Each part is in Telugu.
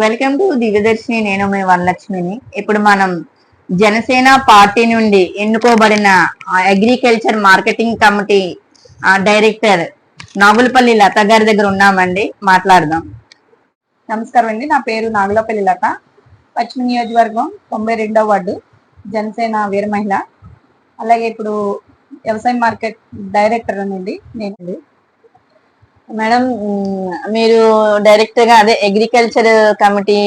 వెల్కమ్ టు దివ్యదర్శిని నేను మీ వరలక్ష్మిని. ఇప్పుడు మనం జనసేన పార్టీ నుండి ఎన్నుకోబడిన agriculture marketing committee director Nagulapalli Latha గారి దగ్గర ఉన్నామండి. మాట్లాడదాం. నమస్కారం అండి. నా పేరు నాగులపల్లి లత. పశ్చిమ నియోజకవర్గం తొంభై రెండవ వార్డు జనసేన వీర మహిళ అలాగే ఇప్పుడు వ్యవసాయ మార్కెట్ డైరెక్టర్ అండి నేను మేడం మీరు డైరెక్టర్గా అదే అగ్రికల్చర్ కమిటీ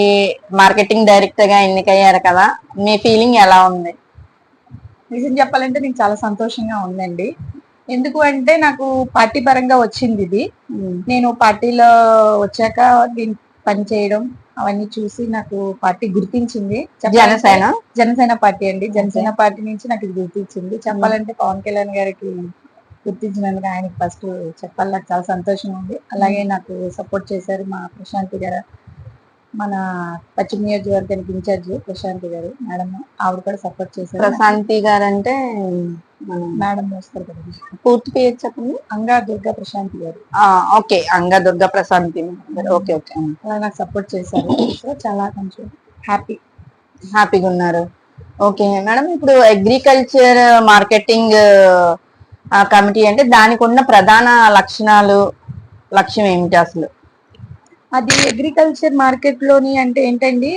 మార్కెటింగ్ డైరెక్టర్గా ఎన్నికయ్యారు కదా మీ ఫీలింగ్ ఎలా ఉంది? నిజం చెప్పాలంటే నాకు చాలా సంతోషంగా ఉందండి. ఎందుకు అంటే నాకు పార్టీ పరంగా వచ్చింది ఇది. నేను పార్టీలో వచ్చాక దీని పని చేయడం అవన్నీ చూసి నాకు పార్టీ గుర్తించింది. జనసేన? జనసేన పార్టీ అండి. జనసేన పార్టీ నుంచి నాకు ఇది గుర్తించింది. చెప్పాలంటే పవన్ కళ్యాణ్ గారికి గుర్తించినందుకు ఆయనకి ఫస్ట్ చెప్పాలి నాకు చాలా సంతోషం ఉంది. అలాగే నాకు సపోర్ట్ చేశారు మా ప్రశాంతి గారు. మన పశ్చిమ నియోజకవర్గానికి ఇన్ఛార్జ్ ప్రశాంతి గారు మేడం ఆవిడ కూడా సపోర్ట్ చేశారు. ప్రశాంతి గారు అంటే మేడం వస్తారు కదండి పూర్తి పేరు చెప్పండి. అంగా దుర్గా ప్రశాంతి గారు. ఓకే. అంగ దుర్గా ప్రశాంతి ఓకే ఓకే. అలా నాకు సపోర్ట్ చేశారు. సో చాలా కొంచెం హ్యాపీ హ్యాపీగా ఉన్నారు. ఓకే. మేడం ఇప్పుడు అగ్రికల్చర్ మార్కెటింగ్ కమిటీ అంటే దానికి ఉన్న ప్రధాన లక్షణాలు లక్ష్యం ఏమిటి అసలు? అది అగ్రికల్చర్ మార్కెట్లోని అంటే ఏంటండి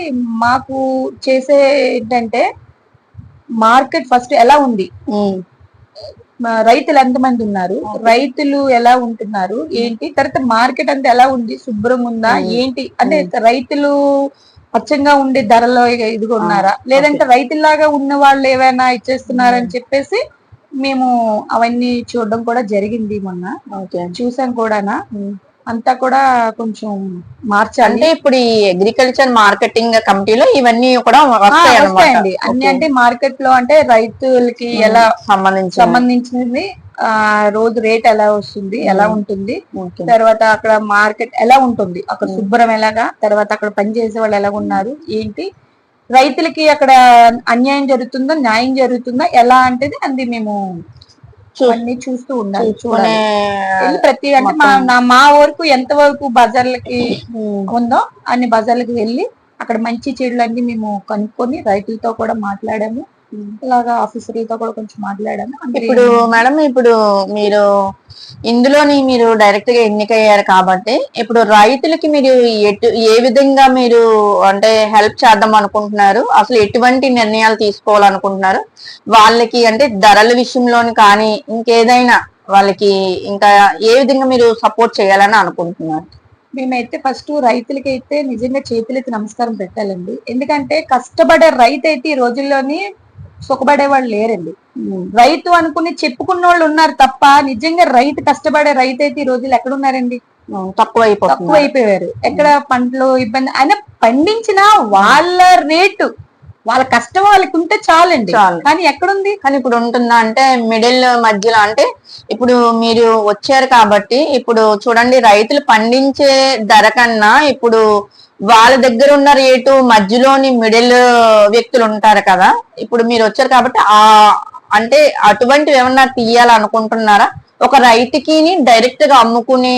మాకు చేసే ఏంటంటే మార్కెట్ ఫస్ట్ ఎలా ఉంది? రైతులు ఎంతమంది ఉన్నారు? రైతులు ఎలా ఉంటున్నారు? ఏంటి? తర్వాత మార్కెట్ అంతా ఎలా ఉంది? శుభ్రంగా ఉందా. ఏంటి? అంటే రైతులు పచ్చంగా ఉండే ధరలో ఇదిగా ఉన్నారా? లేదంటే రైతుల్లాగా ఉన్న వాళ్ళు ఏమైనా ఇచ్చేస్తున్నారని చెప్పేసి మేము అవన్నీ చూడడం కూడా జరిగింది మొన్న. ఓకే. చూసాం కూడానా? అంతా కూడా కొంచెం మార్చాలి. అంటే ఇప్పుడు ఈ అగ్రికల్చర్ మార్కెటింగ్ కమిటీలో ఇవన్నీ కూడా వస్తాయండి. అన్ని అంటే మార్కెట్లో అంటే రైతులకి ఎలా సంబంధించి సంబంధించినది ఆ రోజు రేట్ ఎలా వస్తుంది ఎలా ఉంటుంది. తర్వాత అక్కడ మార్కెట్ ఎలా ఉంటుంది అక్కడ శుభ్రం ఎలాగా తర్వాత అక్కడ పనిచేసే వాళ్ళు ఎలా ఉన్నారు ఏంటి రైతులకి అక్కడ అన్యాయం జరుగుతుందా న్యాయం జరుగుతుందా ఎలా అంటే అది మేము అన్ని చూస్తూ ఉండాలి చూడాలి. ప్రతి అంటే మా మా వరకు ఎంత వరకు బజార్లకి ఉందో అన్ని బజార్లకు వెళ్ళి అక్కడ మంచి చెడులన్నీ మేము కనుక్కొని రైతులతో కూడా మాట్లాడాము. ఇలాగా ఆఫీసర్లతో కూడా కొంచెం మాట్లాడాము అంటే ఇప్పుడు మేడం ఇప్పుడు మీరు ఇందులోని మీరు డైరెక్ట్గా ఎన్నికయ్యారు కాబట్టి ఇప్పుడు రైతులకి మీరు ఎటు ఏ విధంగా మీరు అంటే హెల్ప్ చేద్దాం అనుకుంటున్నారు? అసలు ఎటువంటి నిర్ణయాలు తీసుకోవాలనుకుంటున్నారు? వాళ్ళకి అంటే ధరల విషయంలోని కానీ ఇంకేదైనా వాళ్ళకి ఇంకా ఏ విధంగా మీరు సపోర్ట్ చేయాలని అనుకుంటున్నారు? మేమైతే ఫస్ట్ రైతులకి అయితే నిజంగా చేతులెత్తి నమస్కారం పెట్టాలండి. ఎందుకంటే కష్టపడే రైతు అయితే ఈ రోజుల్లోని సుఖపడే వాళ్ళు లేరండి. రైతు అనుకుని చెప్పుకున్న వాళ్ళు ఉన్నారు తప్ప నిజంగా రైతు కష్టపడే రైతు అయితే ఈ రోజులు ఎక్కడ ఉన్నారండి తక్కువ తక్కువ అయిపోయారు ఎక్కడ పంటలు ఇబ్బంది అయినా పండించిన వాళ్ళ రేటు వాళ్ళ కష్టం వాళ్ళకి ఉంటే చాలండి. చాలు. కానీ ఎక్కడుంది? కానీ ఇప్పుడు ఉంటుందా అంటే మిడిల్ మధ్యలో అంటే ఇప్పుడు మీరు వచ్చారు కాబట్టి ఇప్పుడు చూడండి రైతులు పండించే ధర కన్నా ఇప్పుడు వాళ్ళ దగ్గర ఉన్న రేటు మధ్యలోని మిడిల్ వ్యక్తులు ఉంటారు కదా. ఇప్పుడు మీరు వచ్చారు కాబట్టి ఆ అంటే అటువంటివి ఏమన్నా తీయాలనుకుంటున్నారా? ఒక రైతుకి డైరెక్ట్గా అమ్ముకుని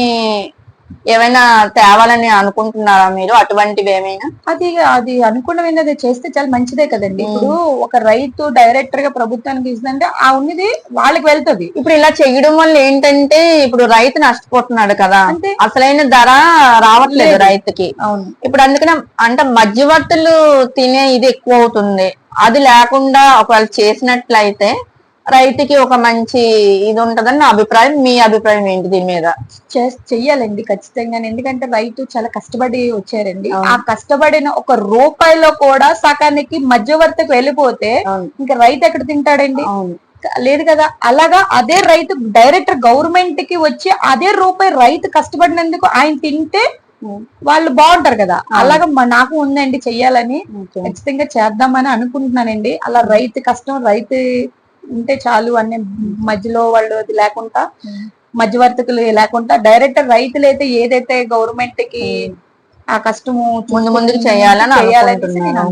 ఏమైనా తేవాలని అనుకుంటున్నారా మీరు? అటువంటివి ఏమైనా అది అది అనుకున్నది అది చేస్తే చాలా మంచిదే కదండి. ఇప్పుడు ఒక రైతు డైరెక్టర్గా ప్రభుత్వానికి ఇస్తుందంటే ఆ ఉన్నది వాళ్ళకి వెళ్తది. ఇప్పుడు ఇలా చేయడం వల్ల ఏంటంటే ఇప్పుడు రైతు నష్టపోతున్నాడు కదా. అంతే అసలైన ధర రావట్లేదు లేదు. రైతుకి. అవును. ఇప్పుడు అందుకనే అంటే మధ్యవర్తులు తినే ఇది ఎక్కువ అవుతుంది. అది లేకుండా ఒకవేళ చేసినట్లయితే రైతుకి ఒక మంచి ఇది ఉంటదని నా అభిప్రాయం. మీ అభిప్రాయం ఏంటి దీని మీద? చెయ్యాలండి ఖచ్చితంగా. ఎందుకంటే రైతు చాలా కష్టపడి వచ్చారండి. ఆ కష్టపడిన ఒక రూపాయిలో కూడా సకానికి మధ్యవర్తికి వెళ్ళిపోతే ఇంకా రైతు ఎక్కడ తింటాడండి? లేదు కదా. అలాగా అదే రైతు డైరెక్ట్ గవర్నమెంట్కి వచ్చి అదే రూపాయి రైతు కష్టపడినందుకు ఆయన తింటే వాళ్ళు బాగుంటారు కదా. అలాగా నాకు ఉందండి చెయ్యాలని. ఖచ్చితంగా చేద్దామని అనుకుంటున్నానండి. అలా రైతు కష్టం రైతు ఉంటే చాలు అనే మధ్యలో వాళ్ళు అది లేకుండా మధ్యవర్తకులు లేకుండా డైరెక్ట్ రైతులు అయితే ఏదైతే గవర్నమెంట్కి ఆ కష్టము ముందు ముందుకు చేయాలని అనుకుంటున్నాను.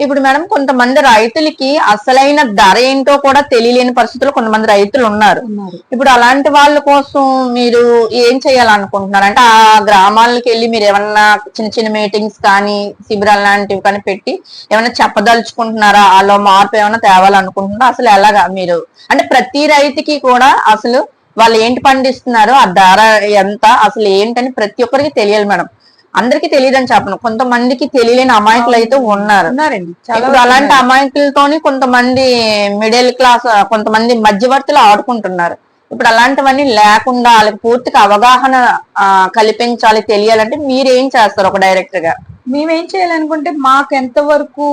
ఇప్పుడు మేడం కొంతమంది రైతులకి అసలైన ధర ఏంటో కూడా తెలియలేని పరిస్థితుల్లో కొంతమంది రైతులు ఉన్నారు. ఉన్నారు. ఇప్పుడు అలాంటి వాళ్ళ కోసం మీరు ఏం చేయాలనుకుంటున్నారు? అంటే ఆ గ్రామాలకు వెళ్ళి మీరు ఏమన్నా చిన్న చిన్న మీటింగ్స్ కానీ శిబిరాలు లాంటివి కానీ పెట్టి ఏమైనా చెప్పదలుచుకుంటున్నారా? వాళ్ళ మార్పు ఏమైనా తేవాలనుకుంటున్నారా? అసలు ఎలాగా మీరు? అంటే ప్రతి రైతుకి కూడా అసలు వాళ్ళు ఏంటి పండిస్తున్నారు ఆ ధర ఎంత అసలు ఏంటని ప్రతి ఒక్కరికి తెలియాలి మేడం. అందరికీ తెలియదని చెప్పను. కొంతమందికి తెలియలేని అమాయకులు అయితే ఉన్నారు. ఇప్పుడు అలాంటి. అమాయకులతోని కొంతమంది మిడిల్ క్లాస్ కొంతమంది మధ్యవర్తులు ఆడుకుంటున్నారు. ఇప్పుడు అలాంటివన్నీ లేకుండా వాళ్ళకి పూర్తిగా అవగాహన కల్పించాలి తెలియాలంటే మీరు చేస్తారు ఒక డైరెక్టర్గా మేమేం చేయాలనుకుంటే మాకు ఎంత వరకు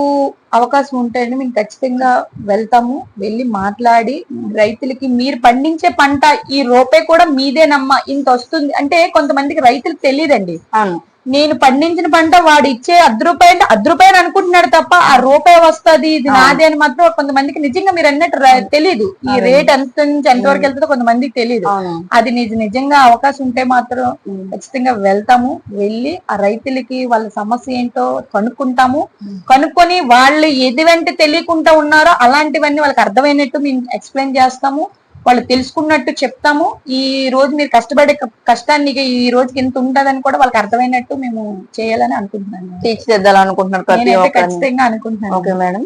అవకాశం ఉంటాయండి మేము ఖచ్చితంగా వెళ్తాము వెళ్ళి మాట్లాడి రైతులకి మీరు పండించే పంట ఈ రూపే కూడా మీదేనమ్మా ఇంత వస్తుంది. అంటే కొంతమందికి రైతులకు తెలియదండి. అవును. నేను పండించిన పంట వాడు ఇచ్చే అర్ధ రూపాయలు అర్ధ రూపాయలు అనుకుంటున్నాడు తప్ప ఆ రూపాయి వస్తది ఇది. నాది అని మాత్రం కొంతమందికి నిజంగా మీరు అన్నట్టు తెలీదు. ఈ. రేట్ ఎంత నుంచి ఎంత వరకు వెళ్తుందో కొంతమందికి తెలియదు అది నిజ నిజంగా అవకాశం ఉంటే మాత్రం ఖచ్చితంగా వెళ్తాము. వెళ్ళి ఆ రైతులకి వాళ్ళ సమస్య ఏంటో కనుక్కుంటాము. కనుక్కొని వాళ్ళు ఎదువంటి తెలియకుండా ఉన్నారో అలాంటివన్నీ వాళ్ళకి అర్థమైనట్టు మేము ఎక్స్ప్లెయిన్ చేస్తాము. వాళ్ళు తెలుసుకున్నట్టు చెప్తాము. ఈ రోజు మీరు కష్టపడే క- కష్టానికి ఈ రోజుకి ఎంత ఉంటదని కూడా వాళ్ళకి అర్థమైనట్టు మేము చేయాలని అనుకుంటున్నాను. తీర్చిదిద్దాలనుకుంటున్నారు ఖచ్చితంగా అనుకుంటున్నాను. Okay madam.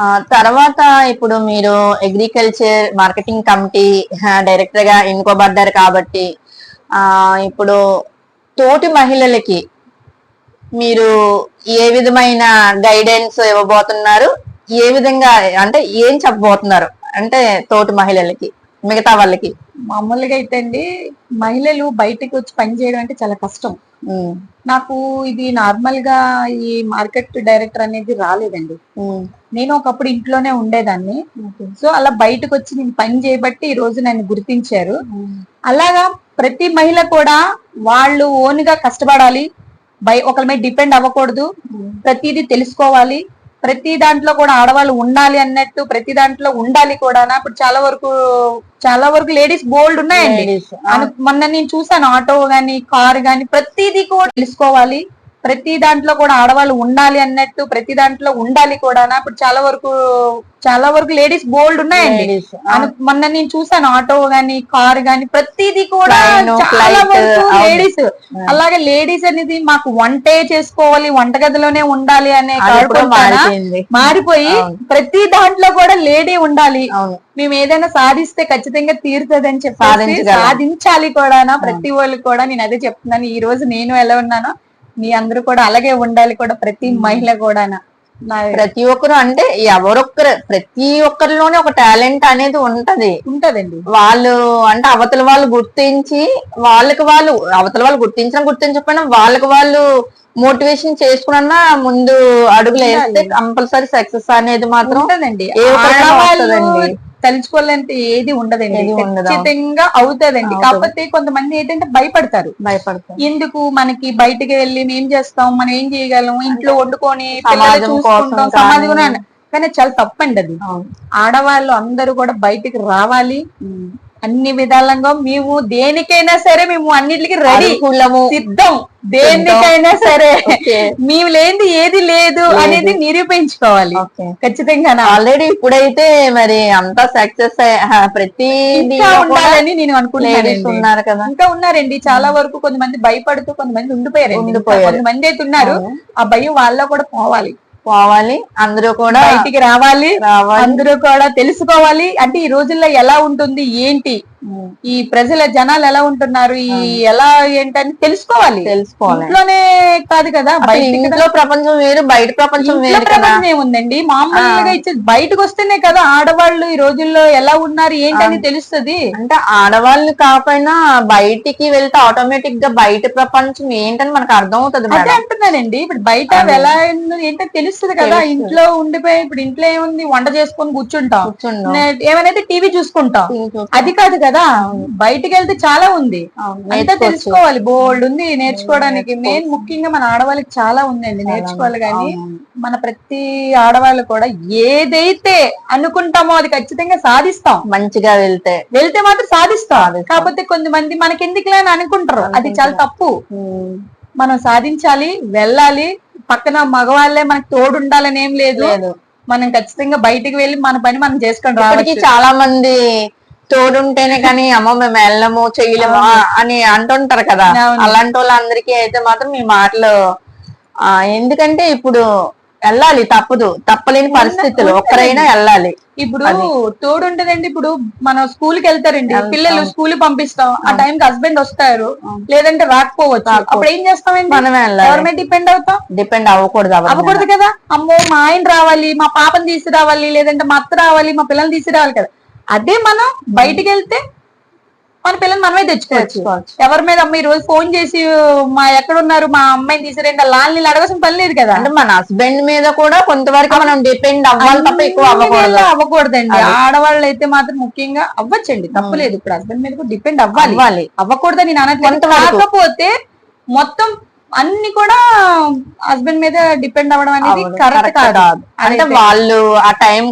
ఆ, తర్వాత ఇప్పుడు మీరు అగ్రికల్చర్ మార్కెటింగ్ కమిటీ డైరెక్టర్గా ఎన్నుకోబడ్డారు కాబట్టి ఆ ఇప్పుడు తోటి మహిళలకి మీరు ఏ విధమైన గైడెన్స్ ఇవ్వబోతున్నారు? ఏ విధంగా అంటే ఏం చెప్పబోతున్నారు? అంటే తోటి మహిళలకి. మిగతా వాళ్ళకి. మామూలుగా అయితే అండి మహిళలు బయటకు వచ్చి పని చేయడం అంటే చాలా కష్టం. నాకు ఇది నార్మల్గా ఈ మార్కెట్ డైరెక్టర్ అనేది రాలేదండి. నేను ఒకప్పుడు ఇంట్లోనే ఉండేదాన్ని. సో అలా బయటకు వచ్చి నేను పని చేయబట్టి ఈ రోజు నన్ను గుర్తించారు. అలాగా ప్రతి మహిళ కూడా వాళ్ళు ఓన్గా కష్టపడాలి బై ఒకరి మీద డిపెండ్ అవ్వకూడదు. ప్రతిదీ తెలుసుకోవాలి. ప్రతి దాంట్లో కూడా ఆడవాళ్ళు ఉండాలి అన్నట్టు ప్రతి దాంట్లో ఉండాలి కూడా ఇప్పుడు చాలా వరకు చాలా వరకు లేడీస్ బోల్డ్ ఉన్నాయండి. మొన్న నేను చూసాను ఆటో గాని కార్ గాని ప్రతిదీ కూడా తెలుసుకోవాలి. ప్రతి దాంట్లో కూడా ఆడవాళ్ళు ఉండాలి అన్నట్టు ప్రతి దాంట్లో ఉండాలి కూడా ఇప్పుడు చాలా వరకు చాలా వరకు లేడీస్ బోల్డ్ ఉన్నాయండి. అను- మొన్న నేను చూసాను ఆటో గాని కార్ గాని ప్రతిదీ కూడా చాలా వరకు. లేడీస్. అలాగే లేడీస్ అనేది మాకు వంటే చేసుకోవాలి వంటగదిలోనే ఉండాలి అనే మారిపోయి. ప్రతి దాంట్లో కూడా లేడీ ఉండాలి. మేము ఏదైనా సాధిస్తే ఖచ్చితంగా తీరుతుందని చెప్పి సాధించగలం. సాధించాలి కూడా ప్రతి వాళ్ళు కూడా నేను అదే చెప్తున్నాను. ఈ రోజు నేను ఎలా ఉన్నానో మీ అందరూ కూడా అలాగే ఉండాలి కూడా ప్రతి మహిళ కూడా ప్రతి ఒక్కరు అంటే ఎవరొక్కరు ప్రతి ఒక్కరిలోనే ఒక టాలెంట్ అనేది ఉంటది. ఉంటదండి. వాళ్ళు అంటే అవతల వాళ్ళు గుర్తించి వాళ్ళకి వాళ్ళు అవతల వాళ్ళు గుర్తించడం గుర్తించకపోయినా వాళ్ళకి వాళ్ళు మోటివేషన్ చేసుకున్నా ముందు అడుగులు వేస్తే. కంపల్సరీ సక్సెస్ అనేది మాత్రం ఉంటదండి. ఏ. తలుచుకోవాలంటే ఏది ఉండదండి. ఖచ్చితంగా అవుతదండి. అవుతది. కాకపోతే కొంతమంది ఏంటంటే భయపడతారు. భయపడతారు. ఎందుకు? మనకి బయటికి వెళ్ళి ఏం చేస్తాం మనం ఏం చేయగలం ఇంట్లో వండుకొని చూసుకుంటాం కానీ- సమాజం కూడా- కానీ చాలా తప్పండి అది. ఆడవాళ్ళు అందరూ కూడా బయటికి రావాలి. అన్ని విధాలంగా మేము దేనికైనా సరే మేము అన్నిటికి రెడీ. సిద్ధం దేనికైనా సరే. మేము లేనిది ఏది లేదు. అనేది నిరూపించుకోవాలి. ఖచ్చితంగా ఆల్రెడీ ఇప్పుడైతే మరి అంతా సక్సెస్ ప్రతి ఉండాలని నేను ఉన్నారు కదా ఇంకా ఉన్నారండి చాలా వరకు కొంతమంది భయపడుతూ కొంతమంది ఉండిపోయారు ఉండిపోయారు. కొంతమంది అయితే ఉన్నారు. ఆ భయం వాళ్ళలో కూడా పోవాలి పోవాలి. అందరూ కూడా బయటికి రావాలి. రావాలి. అందరూ కూడా తెలుసుకోవాలి. అంటే ఈ రోజుల్లో ఎలా ఉంటుంది ఏంటి? ఈ ప్రజల జనాలు ఎలా ఉంటున్నారు? ఈ ఎలా ఏంటని తెలుసుకోవాలి. తెలుసుకోవాలి. ఇంట్లోనే కాదు కదా ఇంట్లో ప్రపంచం వేరు బయట ప్రపంచం వేరు ప్రపంచం ఏముందండి? మామూలుగా ఇచ్చే బయటకు వస్తేనే కదా ఆడవాళ్ళు ఈ రోజుల్లో ఎలా ఉన్నారు ఏంటని తెలుస్తుంది? అంటే ఆడవాళ్ళు కాకపోయినా బయటికి వెళ్తే ఆటోమేటిక్గా బయట ప్రపంచం ఏంటని మనకు అర్థం అవుతుంది అదే అంటున్నానండి. ఇప్పుడు బయట. ఎలా ఉంది ఏంటో తెలుస్తుంది కదా. ఇంట్లో ఉండిపోయి ఇప్పుడు ఇంట్లో ఏముంది? వంట చేసుకొని కూర్చుంటాం. ఏమైనా టీవీ చూసుకుంటాం. అది కాదు కదా. బయటికి వెళ్తే చాలా ఉంది. అంతా నేర్చుకోవచ్చు. తెలుసుకోవాలి. బోల్డ్ ఉంది నేర్చుకోవడానికి. మెయిన్ ముఖ్యంగా మన ఆడవాళ్ళకి చాలా ఉందండి. నేర్చుకోవాలి కానీ. మన ప్రతి ఆడవాళ్ళు కూడా ఏదైతే అనుకుంటామో అది ఖచ్చితంగా సాధిస్తాం. మంచిగా వెళ్తే. వెళ్తే మాత్రం సాధిస్తాం. కాకపోతే కొంతమంది మనకెందుకులే అని అనుకుంటారు. అది చాలా తప్పు. మనం సాధించాలి వెళ్ళాలి. పక్కన మగవాళ్ళే మనకు తోడు ఉండాలని ఏం లేదు. మనం ఖచ్చితంగా బయటికి వెళ్ళి మన పని మనం చేసుకొని రావచ్చు. చాలా మంది తోడుంటేనే కానీ అమ్మ మేము వెళ్ళము చేయలేము అని అంటుంటారు కదా. అలాంటి వాళ్ళందరికీ అయితే మాత్రం మీ మాటలు ఆ ఎందుకంటే ఇప్పుడు వెళ్ళాలి తప్పదు తప్పలేని పరిస్థితులు. ఒక్కరైనా వెళ్ళాలి ఇప్పుడు అది. తోడు ఉంటదండి ఇప్పుడు మనం స్కూల్కి వెళ్తారండి వెళ్తాం. పిల్లలు స్కూల్ పంపిస్తాం ఆ. టైం కి హస్బెండ్ వస్తారు. లేదంటే రాకపోవచ్చు. అప్పుడు ఏం చేస్తామండి మనమే వెళ్ళాలి ఎవరి మీద డిపెండ్ అవుతాం డిపెండ్ అవ్వకూడదు. అవ్వకూడదు కదా అమ్మో మా ఆయన రావాలి మా పాపని తీసుకురావాలి లేదంటే మా అత్త రావాలి మా పిల్లల్ని తీసుకురావాలి కదా అదే మనం బయటికి వెళ్తే మన పిల్లల్ని మనమే తెచ్చుకోవచ్చు. ఎవరి మీద అమ్మ ఈ రోజు ఫోన్ చేసి మా ఎక్కడ ఉన్నారు మా అమ్మాయిని తీసుకురండి లాల్ నీళ్ళు అడగాల్సిన పని లేదు కదా. అంటే మన హస్బెండ్ మీద కూడా కొంతవరకు మనం డిపెండ్ అవ్వాలి తప్ప ఎక్కువ అవ్వకూడదు. అవ్వకూడదండి. ఆడవాళ్ళు అయితే మాత్రం ముఖ్యంగా అవ్వచ్చండి. తప్పలేదు ఇప్పుడు హస్బెండ్ మీద కూడా డిపెండ్ అవ్వాలి. అవ్వకూడదని నేను అనట్లేదు. కొంతవరకు. కాకపోతే మొత్తం అన్ని కూడా హస్బెండ్ మీద డిపెండ్ అవ్వడం అనేది కరెక్ట్ కాదు. అంటే వాళ్ళు ఆ టైం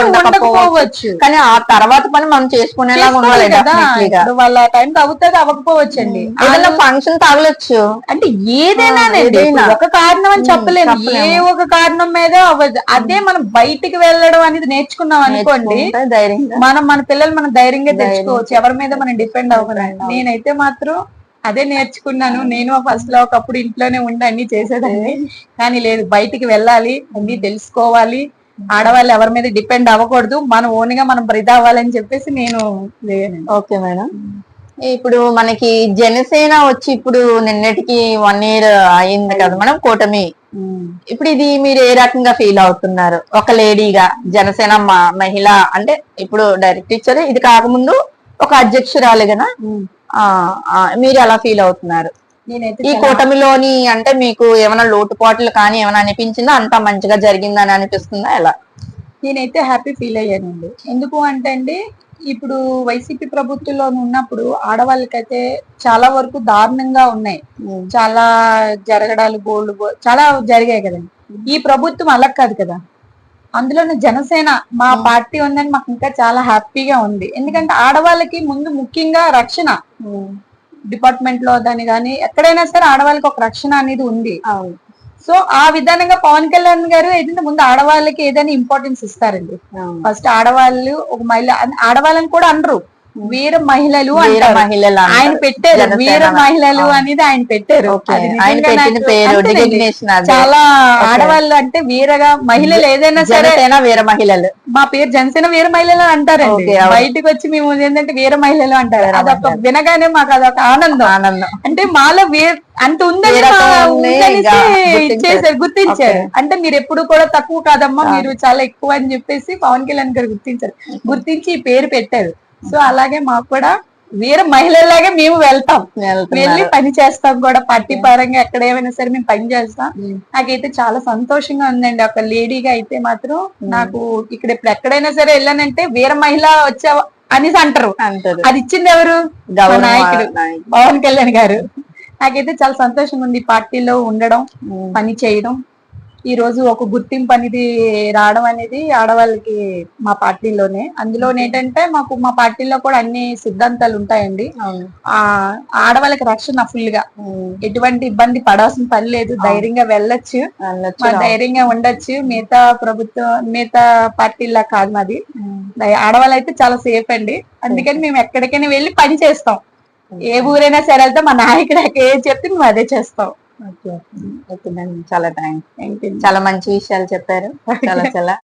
ఉండకపోవచ్చు. కానీ ఆ తర్వాత పని మనం చేసుకోవాలి ఉండాలి కదా. వాళ్ళ టైం అవుతుంది అవ్వకపోవచ్చండి. ఏదైనా ఫంక్షన్ తగలొచ్చు అంటే ఏదైనా. ఒక కారణం అని చెప్పలేము. చెప్పలేము. ఏ ఒక కారణం మీద అవ్వదు. అదే మనం బయటికి వెళ్ళడం అనేది నేర్చుకున్నాం అనుకోండి మనం మన పిల్లలు మనం ధైర్యంగా ధైర్యం. తెచ్చుకోవచ్చు. ఎవరి మీద మనం డిపెండ్ అవ్వకుండా అవును. నేనైతే మాత్రం అదే నేర్చుకున్నాను. నేను ఫస్ట్లో ఒకప్పుడు ఇంట్లోనే ఉండి అన్ని చేసేదాన్ని. కానీ లేదు బయటికి వెళ్ళాలి అన్ని తెలుసుకోవాలి. ఆడవాళ్ళు ఎవరి మీద డిపెండ్ అవ్వకూడదు. మనం ఓన్గా మనం బ్రిద్ అవ్వాలని చెప్పేసి నేను. Okay madam. ఇప్పుడు మనకి జనసేన వచ్చి ఇప్పుడు నిన్నటికి వన్ ఇయర్ అయింది కదా మేడం కూటమి. ఇప్పుడు ఇది మీరు ఏ రకంగా ఫీల్ అవుతున్నారు? ఒక లేడీగా జనసేన మ- మహిళ అంటే ఇప్పుడు డైరెక్ట్ ఇచ్చారు? ఇది కాకముందు ఒక అధ్యక్షురాలు కదా? ఆ, ఆ, మీరు ఎలా ఫీల్ అవుతున్నారు. నేనైతే ఈ కూటమిలోని అంటే మీకు ఏమైనా లోటుపాట్లు కానీ ఏమైనా అనిపించిందా? అంతా మంచిగా జరిగిందని అనిపిస్తుందా? ఎలా? నేనైతే హ్యాపీ ఫీల్ అయ్యానండి. ఎందుకు అంటే అండి ఇప్పుడు వైసీపీ ప్రభుత్వంలో ఉన్నప్పుడు ఆడవాళ్ళకైతే చాలా వరకు దారుణంగా ఉన్నాయి. చాలా జరగడాలు గోల్డ్ చాలా జరిగాయి కదండి. ఈ ప్రభుత్వం అలా కాదు కదా. అందులోనే జనసేన మా. పార్టీ ఉందని మాకు ఇంకా చాలా హ్యాపీగా ఉంది. ఎందుకంటే ఆడవాళ్ళకి ముందు ముఖ్యంగా రక్షణ. డిపార్ట్మెంట్లో దాని కానీ ఎక్కడైనా సరే ఆడవాళ్ళకి ఒక రక్షణ అనేది ఉంది. సో ఆ విధానంగా పవన్ కళ్యాణ్ గారు ఏంటంటే ముందు ఆడవాళ్ళకి ఏదైనా ఇంపార్టెన్స్ ఇస్తారండి. ఫస్ట్ ఆడవాళ్ళు ఒక మహిళ ఆడవాళ్ళని కూడా అనరు. వీర మహిళలు వీర అంటారు మహిళలు అంటారు. ఆయన పెట్టారు వీర మహిళలు. అనేది ఆయన పెట్టారు ఆయన పెట్టిన పేరు. డిజిగ్నేషన్ చాలా. ఆడవాళ్ళు అంటే వీరగా మహిళలు ఏదైనా సరే వీర మహిళలు మా పేరు జనసేన వీర మహిళలు అవును. బయటకు వచ్చి మేము ఏంటంటే వీర మహిళలు అంటారు అదొక. వినగానే మాకు అదొక ఆనందం ఆనందం అంటే మాలో వీర అంత ఉందని. చేశారు గుర్తించారు. అంటే మీరు ఎప్పుడు కూడా తక్కువ కాదమ్మా కాదు. మీరు చాలా ఎక్కువ అని చెప్పేసి పవన్ కళ్యాణ్ గారు గుర్తించారు గుర్తించి ఈ పేరు పెట్టారు సో అలాగే మాకు కూడా వీర మహిళలాగే మేము వెళ్తాం. వెళ్ళి. పని చేస్తాం కూడా. పార్టీ పరంగా ఎక్కడ ఏమైనా సరే మేము పని చేస్తాం. నాకైతే చాలా సంతోషంగా ఉందండి. ఒక లేడీగా అయితే మాత్రం నాకు ఇక్కడ ఇప్పుడు ఎక్కడైనా సరే వెళ్ళానంటే వీర మహిళ వచ్చావా అనేసి అంటారు. అది ఇచ్చింది ఎవరు? నాయకుడు. పవన్ కళ్యాణ్ గారు. నాకైతే చాలా సంతోషంగా ఉంది. పార్టీలో ఉండడం. పని చేయడం. ఈ రోజు ఒక గుర్తింపు అనేది రావడం అనేది ఆడవాళ్ళకి మా పార్టీలోనే. అందులో ఏంటంటే మాకు మా పార్టీలో కూడా అన్ని సిద్ధాంతాలు ఉంటాయండి. ఆ ఆడవాళ్ళకి రక్షణ ఫుల్గా. ఎటువంటి ఇబ్బంది పడాల్సిన పని లేదు. ధైర్యంగా వెళ్ళొచ్చు. ధైర్యంగా ఉండొచ్చు. మిగతా ప్రభుత్వం మిగతా పార్టీలా కాదు మాది. ఆడవాళ్ళు అయితే చాలా సేఫ్ అండి. అందుకని మేము ఎక్కడికైనా వెళ్ళి పని చేస్తాం. ఏ ఊరైనా సరే వెళ్తే మా నాయకుడు ఏది చెప్తే మేము అదే చేస్తాం. ఓకే. Okay madam. చాలా థ్యాంక్స్ చాలా మంచి విషయాలు చెప్పారు చాలా చాలా